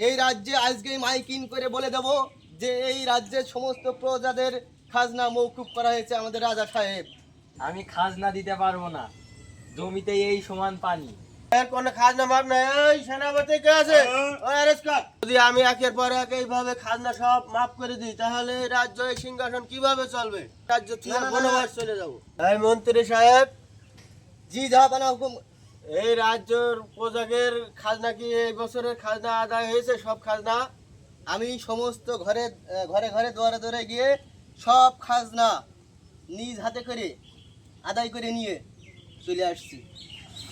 এই রাজ্যে আজকে মাইকিন করে বলে দেব যে এই রাজ্যের সমস্ত প্রজাদের খাজনা মৌকুব করা হয়েছে আমাদের রাজা সাহেব। আমি খাজনা দিতে পারব না। জমিতে এই সমান পানি। এর কোনো খাজনা মাপ নাই এই সেনাপতি কে আছে? কর। যদি আমি একের পর এক এইভাবে খাজনা সব মাফ করে দিই তাহলে রাজ্য এই সিংহাসন কীভাবে চলবে? রাজ্য থেকে বনবাস চলে যাব। এই মন্ত্রী সাহেব জি হুকুম। এই রাজ্যের প্রজাগের খাজনা কি এই বছরের খাজনা আদায় হয়েছে? সব খাজনা। আমি সমস্ত ঘরে ঘরে ঘরে দুয়ারে দুয়ারে গিয়ে সব খাজনা নিজ হাতে করে আদায় করে নিয়ে চলে আসছি।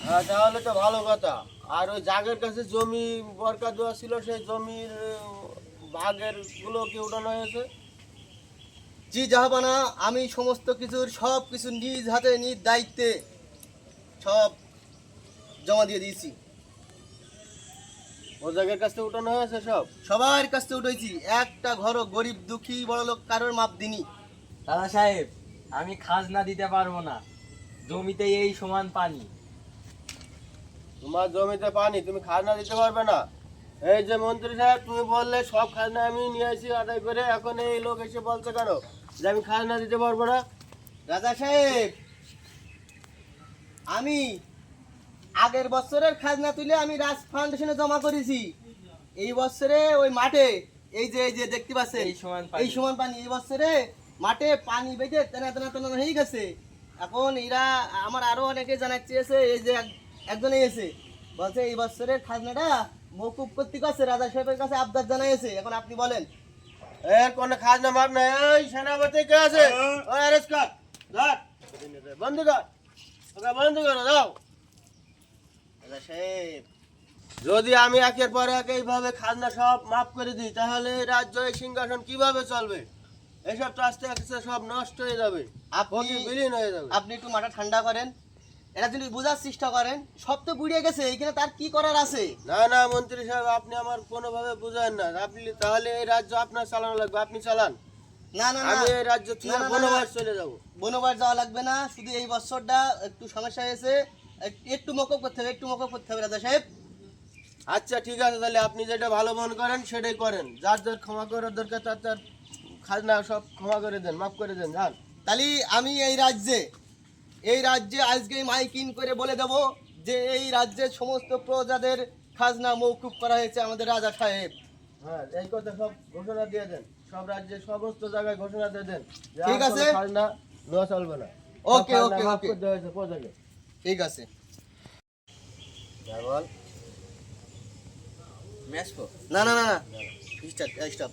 হ্যাঁ তাহলে তো ভালো কথা। আর ওই জাগের কাছে জমি বরকা দেওয়া ছিল সেই জমির ভাগেরগুলো কি উঠানো হয়েছে? জি জাহাপানা আমি সমস্ত কিছুর সব কিছু নিজ হাতে নিজ দায়িত্বে সব জমা দিয়ে দিয়েছি। কাছে উঠানো হয়েছে সব? সবার কাছ থেকে উঠেছি। একটা ঘরও গরিব দুঃখী বড় লোক কারোর মাপ দিনি দাদা সাহেব আমি খাজনা দিতে পারব না। জমিতে এই সমান পানি। তোমার জমিতে পানি তুমি খাজনা দিতে পারবে না। এই যে মন্ত্রী সাহেব তুমি বললে সব খাজনা আমি নিয়ে আসি আদায় করে এখন এই লোক এসে বলছে কেন যে আমি খাজনা দিতে পারব না? রাজা সাহেব আমি আগের বছরের খাজনা তুলে আমি রাজ ফাউন্ডেশনে জমা করেছি। এই বছরে ওই মাঠে এই যে এই যে দেখতে পাচ্ছেন এই সমান পানি। এই সমান পানি এই বছরে মাঠে পানি বেঁধে তেনা তেনা তেনা হয়ে গেছে। এখন এরা আমার আরও অনেকে জানার চেয়েছে এই যে এক- একজন এসে বলছে এই বছরের খাজনাটা মৌকুব করতে গেছে রাজা সাহেবের কাছে আবদার জানাইছে। এখন আপনি বলেন। এর কোনো খাজনা মাপ নাই। এই সেনাপতি কে আছে? ওই arrest কর। ধর। বন্ধ কর। সাহেব যদি আমি একের পর এক এইভাবে খাজনা সব মাফ করে দিই তাহলে রাজ্য এই সিংহাসন কীভাবে চলবে? এসব তো আস্তে আস্তে সব নষ্ট হয়ে যাবে আপনি বিলীন হয়ে যাবে। আপনি একটু মাথা ঠান্ডা করেন। এটা যদি বোঝার চেষ্টা করেন সব তো বুড়িয়ে গেছে এখানে তার কি করার আছে? না না মন্ত্রী সাহেব আপনি আমার কোনোভাবে বুঝেন না। আপনি তাহলে এই রাজ্য আপনার চালানো লাগবে আপনি চালান। না না আমি এই রাজ্য বনবাস চলে যাব। বনবার যাওয়া লাগবে না শুধু এই বছরটা একটু সমস্যা হয়েছে। একটু মকব করতে হবে একটু মকব করতে হবে রাজা সাহেব। আচ্ছা ঠিক আছে তাহলে আপনি যেটা ভালো মনে করেন সেটাই করেন। যার যার ক্ষমা করার দরকার তার তার খাজনা সব ক্ষমা করে দেন মাফ করে দেন যান। তাহলে আমি এই রাজ্যে এই রাজ্যে আজকে মাইকিন করে বলে দেব যে এই রাজ্যের সমস্ত প্রজাদের খাজনা মৌকুব করা হয়েছে আমাদের রাজা সাহেব। হ্যাঁ এই কথা সব ঘোষণা দিয়ে দেন। সব রাজ্যে সমস্ত জায়গায় ঘোষণা দিয়ে দেন ঠিক আছে। খাজনা নেওয়া চলবে না। ওকে, ওকে, ওকে। প্রজাকে। ঠিক আছে। না না না না। Start stop